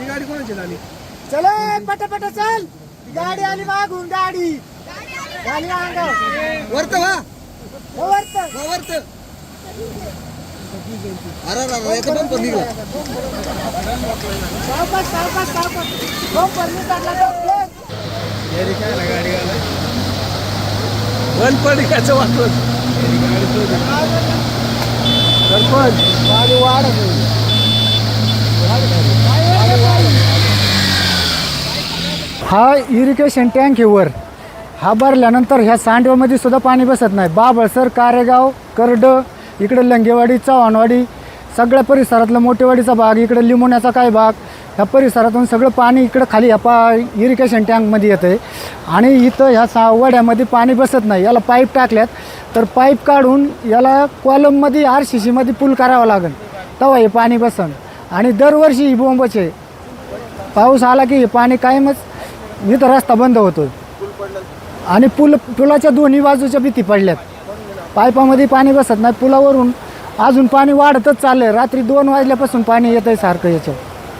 ती गाडी कोणाची झाली? चल पट पट चल गाडी आली मागून गाडी. गाडी अंगावर. वरत वा. हो वरत. वरत. अरे अरे निघला. सावकाश सावकाश सावकाश. काढला तर बंद पड याचं वाटत सरपंच. गाडी वाढत आहे. हा इरिगेशन टँक आहे वर. हा भरल्यानंतर ह्या सांडव्यामध्ये सुद्धा पाणी बसत नाही. बाबळसर कारेगाव करड इकडे लंगेवाडी चव्हाणवाडी सगळ्या परिसरातला मोठेवाडीचा भाग इकडे लिमोण्याचा काय भाग ह्या परिसरातून सगळं पाणी इकडं खाली ह्या पा इरिगेशन टँकमध्ये येतं आहे आणि इथं ह्या सा वड्यामध्ये पाणी बसत नाही. याला पाईप टाकल्यात तर पाईप काढून याला कॉलममध्ये आर सी सीमध्ये पूल करावं लागेल. तेव्हा हे पाणी बसन. आणि दरवर्षी ही बोंबच आहे. पाऊस आला की हे पाणी कायमच इथं रस्ता बंद होतो. आणि पुल पुलाच्या दोन्ही बाजूच्या भीती पडल्यात. पाईपामध्ये पाणी बसत नाही. पुलावरून अजून पाणी वाढतच चाललंय. रात्री दोन वाजल्यापासून पाणी येत आहे सारखं याचं